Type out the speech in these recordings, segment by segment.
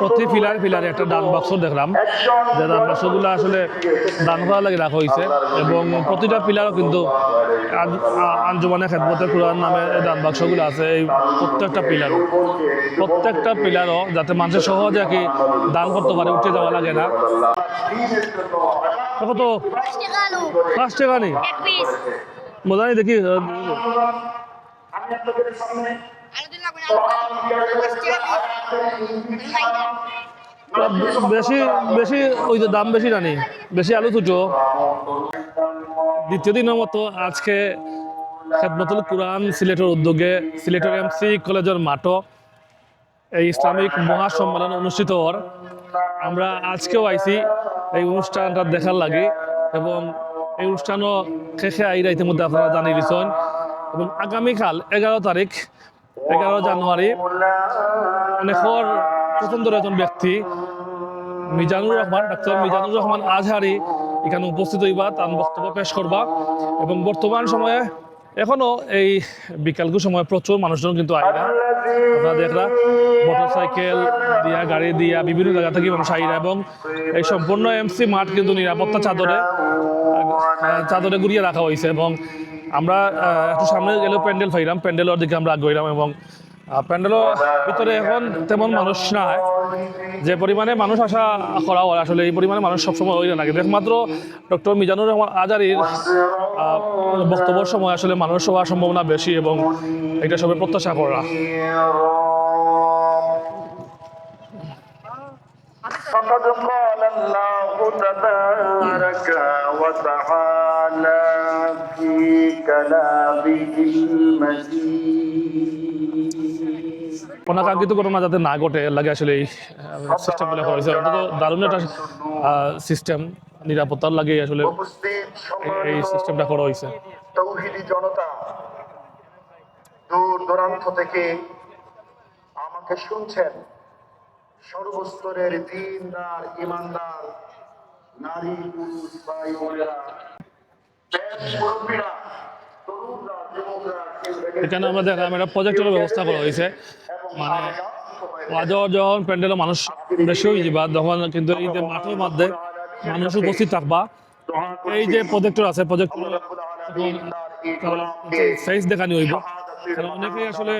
প্রতি ফিলার ফিলারে একটা দান বাক্স দেখলাম যে দান বাক্সগুলো আসলে দান করার লাগে রাখা হয়েছে এবং প্রতিটা পিলারও কিন্তু আঞ্জুমানে খেদমতের কোরআন নামে দান বাক্সগুলো আছে এই প্রত্যেকটা পিলার প্রত্যেকটা পিলারও যাতে মানুষের সহজে আর কি দান করতে পারে উঠে যাওয়া লাগে না। কত পাঁচ টাকা নেই। মজা নেই দেখি বেশি বেশি ওই যে দাম বেশি জানি বেশি আলু তুটো। দ্বিতীয় দিনের মতো আজকে খেদমতুল কোরআন সিলেটের উদ্যোগে সিলেটের এমসি কলেজের মাঠও এই ইসলামিক মহাসম্মেলন অনুষ্ঠিত হওয়ার। আমরা আজকেও আইছি এই অনুষ্ঠানটা দেখার লাগে এবং এই অনুষ্ঠানও শেষে আইরা ইতিমধ্যে আপনারা জানিয়ে দিচ্ছেন এবং আগামীকাল এগারো তারিখ এগারো জানুয়ারি। অনেকর পছন্দের একজন ব্যক্তি, মিজানুর রহমান, ডাক্তার মিজানুর রহমান আজহারি, এখানে উপস্থিত হইবা, তার বক্তব্য পেশ করবা। এবং বর্তমান সময়ে এখনও এই বিকালকু সময় প্রচুর মানুষজন কিন্তু না আপনারা দেখরা মোটর সাইকেল দিয়া, গাড়ি দিয়া, বিভিন্ন জায়গা থেকে মানুষ আইরা এবং এই সম্পূর্ণ এমসি মাঠ কিন্তু নিরাপত্তা চাদরে চাদরে ঘুরিয়ে রাখা হয়েছে এবং আমরা একটু সামনে গেলেও প্যান্ডেল ফাইলাম প্যান্ডেলের দিকে আমরা আগ্রহীলাম এবং প্যান্ডেল ভিতরে এখন তেমন মানুষ নাই। যে পরিমাণে মানুষ আসা করা হয়, আসলে এই পরিমাণে মানুষ সবসময় ওই কিন্তু একমাত্র ডক্টর মিজানুর রহমান আজারির বক্তব্যের সময় আসলে মানুষ হওয়ার সম্ভাবনা বেশি এবং এটা সবাই প্রত্যাশা করা। فقد قال الله تبارك وتعالى في كلامه المجيد অনাকাঙ্ক্ষিত ঘটনা যাতে না ঘটে এর লাগে আসলে এই সিস্টেমগুলো করা হয়েছে অন্তত দারুণ একটা সিস্টেম নিরাপত্তার লাগে আসলে উপস্থিত এই সিস্টেমটা করা হয়েছে তৌহিদি জনতা দূর দূরান্ত থেকে আমাকে শুনছেন সর্বস্তরের দিনদার ইমানদার নারী পুরুষ ভাই বোনেরা দেশ মুরব্বীরা এখানে দেখলাম একটা প্রজেক্টরের ব্যবস্থা করা হয়েছে। মানে ওয়াজর যখন প্যান্ডেলে মানুষ বেশি হয়ে যাবা তখন কিন্তু এই যে মাঠের মধ্যে মানুষ উপস্থিত থাকবা। এই যে প্রজেক্টর আছে প্রজেক্টর সাইজ দেখানি হইব। অনেকেই আসলে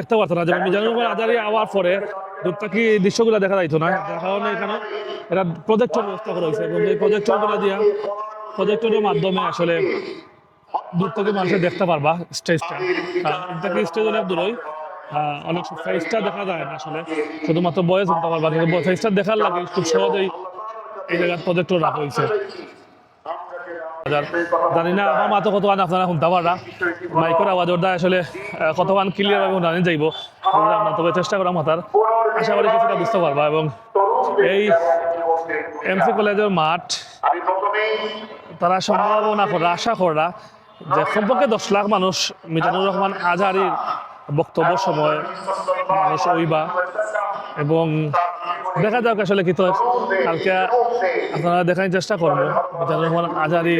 দেখতে পারতো না। যেমন মিজানুর রহমান আজারি আওয়ার পরে দৃশ্যগুলো দেখা যাইতো না। যার কারণে এখানে এটা প্রজেক্টর ব্যবস্থা করা হয়েছে এবং এই প্রজেক্টরগুলো দিয়া প্রজেক্টরের মাধ্যমে আসলে দূর থেকে মানুষের দেখতে পারবা স্টেজটা থেকে স্টেজ অনেক দূরই। অনেক ফেসটা দেখা যায় না আসলে। শুধুমাত্র বয়স শুনতে পারবা কিন্তু ফেসটা দেখার লাগে খুব সহজেই এই জায়গায় প্রজেক্টর রাখা হয়েছে। জানি না, আমার মাতো কতক্ষণ আপনারা শুনতে পারা মাইকের আওয়াজ ওর দ্বারা আসলে কতক্ষণ ক্লিয়ার ভাবে জানি যাইব। আমরা তবে চেষ্টা করা মাতার আশা করি কিছুটা বুঝতে পারবা এবং এই এমসি কলেজের মাঠ, তারা সম্ভাবনা করা আশা করা যে কমপক্ষে দশ লাখ মানুষ মিজানুর রহমান আজহারির বক্তব্যের সময় মানুষ ওইবা এবং দেখা যাক আসলে কি তো কালকে আপনারা দেখার চেষ্টা করব রহমান আজারি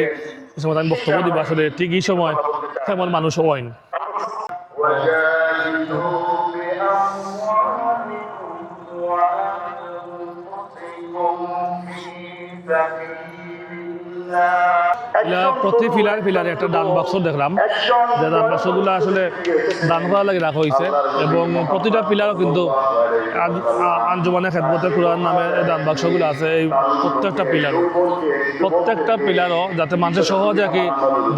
সময় আমি বক্তব্য দিব। আসলে ঠিক এই সময় তেমন মানুষ হয় না প্রতি ফিলার ফিলারে একটা দান বাক্স দেখলাম, যে দান বাক্সগুলো আসলে দান করার লাগে রাখা হয়েছে। এবং প্রতিটা পিলারও কিন্তু আঞ্জুমানে খেদমতের কোরআন নামে এই দান বাক্সগুলো আছে, এই প্রত্যেকটা পিলার প্রত্যেকটা পিলারও যাতে মানুষের সহজে আর কি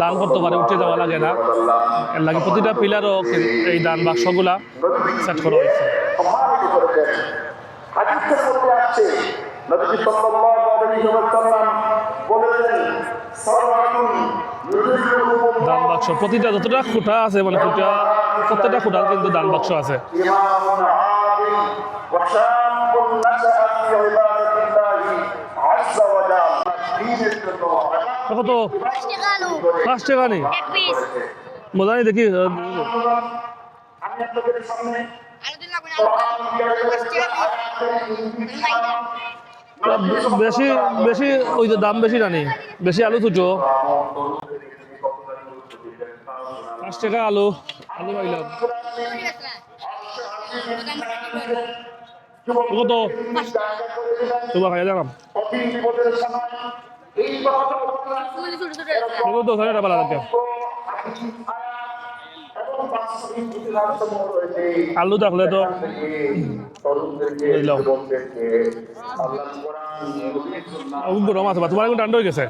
দান করতে পারে, উঠে যাওয়া লাগে না। এর লাগে প্রতিটা পিলারও এই দান বাক্সগুলা সেট করা হয়েছে। নবীজি দান বাক্স। প্রতিটা যতটা খুঁটা আছে মানে খুঁটা প্রত্যেকটা খুঁটার কিন্তু দান বাক্স আছে। কত পাঁচ টাকা নেই মজা নেই দেখি আপনাদের সামনে বেশি বেশি ওই যে দাম বেশি জানি বেশি আলু তুটো পাঁচ টাকা আলু আলু পাইলাম। তোকে তো তোমার আলু থাকলে তো গরম আছে তোমার এখন ঠান্ডা হয়ে গেছে?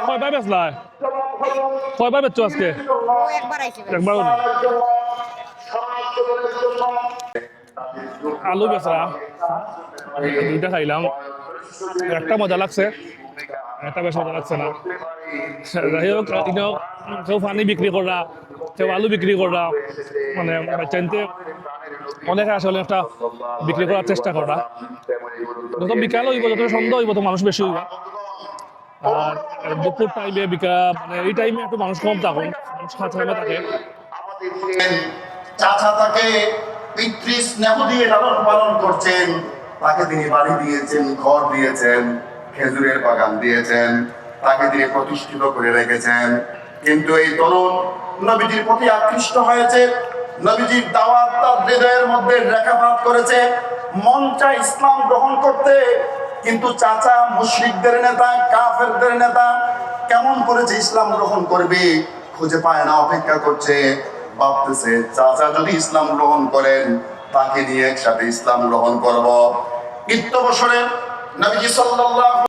কয়বার বেচলা কয়বার বেচছো আজকে? একবার আলু বেচা দুইটা খাইলাম। একটা মজা লাগছে। একটা বেশ মজা লাগছে না। যাই হোক কেউ পানি বিক্রি করা কেউ আলু বিক্রি করা মানে চাইতে অনেকে আসলে একটা বিক্রি করার চেষ্টা করা যত বিকাল হইব, যত সন্ধ্যা হইব তো মানুষ বেশি হইব। আর দুপুর টাইমে বিকা মানে এই টাইমে একটু মানুষ কম থাকুন, মানুষ খাতে থাকে। চাচা তাকে পিতৃ স্নেহ দিয়ে লালন পালন করছেন। তাকে তিনি বাড়ি দিয়েছেন, ঘর দিয়েছেন, খেজুরের বাগান দিয়েছেন, তাকে তিনি প্রতিষ্ঠিত করে রেখেছেন। কিন্তু এই তরুণ নবীজির প্রতি আকৃষ্ট হয়েছে, নবীজির দাওয়াত তার হৃদয়ের মধ্যে রেখাপাত করেছে, মন চায় ইসলাম গ্রহণ করতে, কিন্তু চাচা মুশরিকদের নেতা, কাফেরদের নেতা কেমন করেছে ইসলাম গ্রহণ করবে, খুঁজে পায় না, অপেক্ষা করছে, ভাবতেছে, চাচা যদি ইসলাম গ্রহণ করেন, তাকে নিয়ে একসাথে ইসলাম গ্রহণ করব। বছরে নবীজি সাল্লাল্লাহু